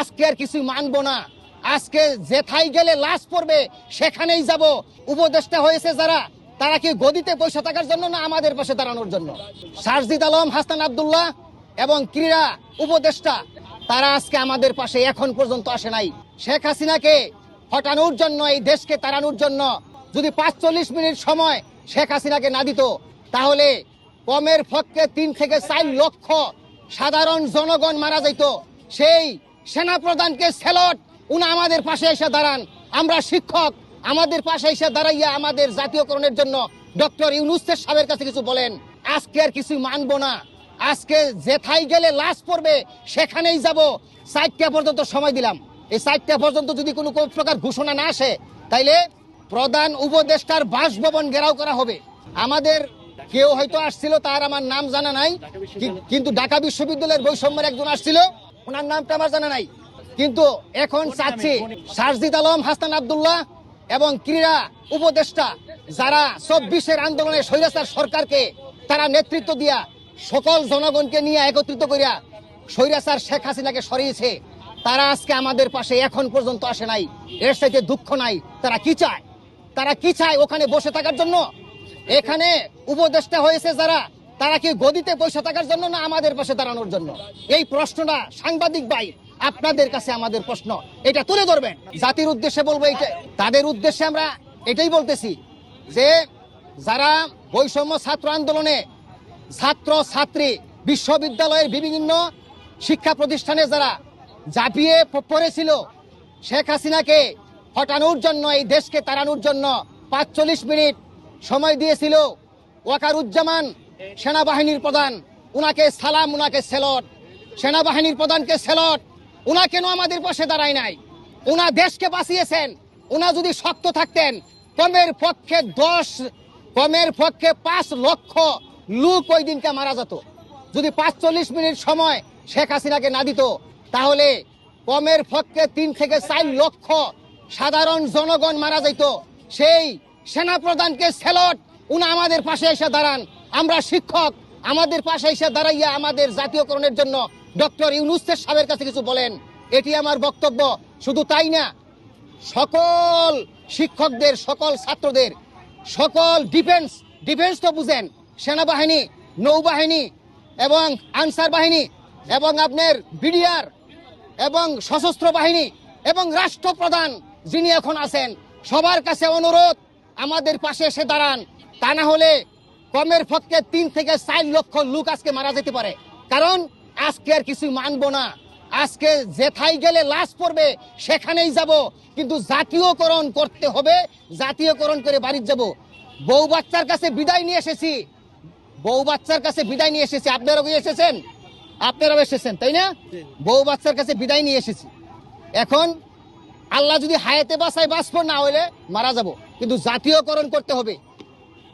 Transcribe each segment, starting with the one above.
আজকে আর কিছু মানবো না। আজকে যেথায় গেলে লাশ পড়বে, সেখানেই যাব। উপদেষ্টা হয়েছে যারা, তারা কি গদিতে বসে থাকার জন্য না আমাদের পাশে দাঁড়ানোর জন্য? সারজিদ আলম, হাসান আব্দুল্লাহ এবং ক্রীড়া উপদেষ্টা, তারা আজকে আমাদের পাশে এখন পর্যন্ত আসে নাই। শেখ হাসিনাকে হটানোর জন্য, এই দেশকে তাড়ানোর জন্য যদি পাঁচচল্লিশ মিনিট সময় শেখ হাসিনাকে না দিত, তাহলে কমের পক্ষে তিন থেকে চার লক্ষ সাধারণ জনগণ মারা যাইত। সেই সেনা প্রধানকে সেলট উনি আমাদের পাশে এসে দাঁড়ান। আমরা শিক্ষক, আমাদের পাশে এসে দাঁড়াইয়া আমাদের জাতীয়করণের জন্য ডক্টর ইউনুসের সাহেবের কাছে কিছু বলেন। আজকে আর কিছু মানব না। আজকে যেথায় গেলে লাশ পড়বে, সেখানেই যাব। চারটা পর্যন্ত সময় দিলাম। এই চারটা পর্যন্ত যদি কোনো কোনো প্রকার ঘোষণা না আসে, তাইলে প্রধান উপদেষ্টার বাসভবন ঘেরাও করা হবে। আমাদের কেউ হয়তো আসছিল, তার আমার নাম জানা নাই। কিন্তু ঢাকা বিশ্ববিদ্যালয়ের বৈষম্যের একজন আসছিল। ওনার নামটা আমার জানা নাই। কিন্তু এখন চাচ্ছি সারজিদ আলম, হাসান আব্দুল্লাহ এবং ক্রীড়া উপদেষ্টা যারা চব্বিশের আন্দোলনে স্বৈরাচার সরকারকে তারা নেতৃত্ব দিয়া সকল জনগণকে নিয়ে একত্রিত করিয়া স্বৈরাচার শেখ হাসিনাকে সরিয়েছে, তারা আজকে আমাদের পাশে এখন পর্যন্ত আসে নাই। এর সাথে দুঃখ নাই, তারা কি চায়? তারা কি চায় ওখানে বসে থাকার জন্য? এখানে উপদেষ্টা হয়েছে যারা তারা কি গদিতে বসে থাকার জন্য না আমাদের পাশে দাঁড়ানোর জন্য? এই প্রশ্নটা সাংবাদিক ভাই, আপনাদের কাছে আমাদের প্রশ্ন। এটা তুলে ধরবেন। জাতির উদ্দেশ্যে বলব এইটা তাদের উদ্দেশ্যে আমরা এটাই বলতেছি যে যারা বৈষম্য ছাত্র আন্দোলনে ছাত্র, ছাত্রী, বিশ্ববিদ্যালয়ের বিভিন্ন শিক্ষা প্রতিষ্ঠানে যারা ঝাঁপিয়ে পড়েছিল, শেখ হাসিনাকে হটানোর জন্য, এই দেশকে তাড়ানোর জন্য পাঁচচল্লিশ মিনিট সময় দিয়েছিল ওয়াকারুজ্জামান সেনাবাহিনীর প্রধান, উনাকে সালাম, উনাকে সেলট। সেনাবাহিনীর প্রধানকে সেলট। উনা কেন আমাদের পাশে দাঁড়ায় নাই? উনা দেশকে বাঁচিয়েছেন। উনা যদি শক্ত থাকতেন, কমের পক্ষে দশ, কমের পক্ষে পাঁচ লক্ষ লোক ওই দিনকে মারা যেত। যদি পাঁচচল্লিশ মিনিট সময় শেখ হাসিনাকে না দিত, তাহলে কমের পক্ষে তিন থেকে চার লক্ষ সাধারণ জনগণ মারা যাইত। সেই সেনাপ্রধানকে সেলট, উনি আমাদের পাশে এসে দাঁড়ান। আমরা শিক্ষক, আমাদের পাশে এসে দাঁড়াইয়া আমাদের জাতীয়করণের জন্য ডক্টর ইউনুসের সাহেবের কাছে কিছু বলেন। এটি আমার বক্তব্য, শুধু তাই না, সকল শিক্ষকদের, সকল ছাত্রদের, সকল ডিফেন্স ডিফেন্স তো বুঝেন, সেনাবাহিনী, নৌবাহিনী এবং আনসার বাহিনী এবং আপনার বিডিআর এবং সশস্ত্র বাহিনী এবং রাষ্ট্রপ্রধান যিনি এখন আছেন, সবার কাছে অনুরোধ, আমাদের পাশে এসে দাঁড়ান। তা না হলে কমের পক্ষে তিন থেকে চার লক্ষ লোক আজকে মারা যেতে পারে। কারণ আজকে আর কিছু মানবো না। আজকে যেথায় গেলে লাশ পড়বে সেখানেই যাব। কিন্তু জাতীয়করণ করতে হবে জাতীয়করণ করে বাড়ির যাব। বউ বাচ্চার কাছে বিদায় নিয়ে এসেছি। বউ বাচ্চার কাছে বিদায় নিয়ে এসেছি। আপনারাও এসেছেন? আপনারাও এসেছেন তাই না? বউ বাচ্চার কাছে বিদায় নিয়ে এসেছি। এখন আল্লাহ যদি হায়াতে বাসায় বাঁচবো না হলে মারা যাব। কিন্তু জাতীয়করণ করতে হবে।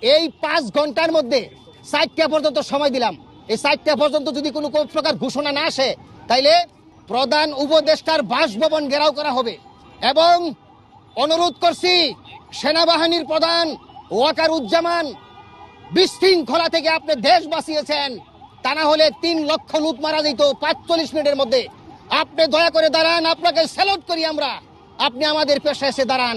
এই পাঁচ ঘণ্টার মধ্যে চারটা পর্যন্ত সময় দিলাম। এই চারটা পর্যন্ত যদি কোনো প্রকার ঘোষণা না আসে, তাইলে প্রধান উপদেষ্টার বাসভবন ঘেরাও করা হবে। এবং অনুরোধ করছি সেনাবাহিনীর প্রধান ওয়াকারুজ্জামান, বিশৃঙ্খলা থেকে আপনি দেশ বাঁচিয়েছেন। তা না হলে তিন লক্ষ লুট মারা যেত পাঁচচল্লিশ মিনিটের মধ্যে। আপনি দয়া করে দাঁড়ান, আপনাকে স্যালুট করি আমরা। আপনি আমাদের পেশা এসে দাঁড়ান।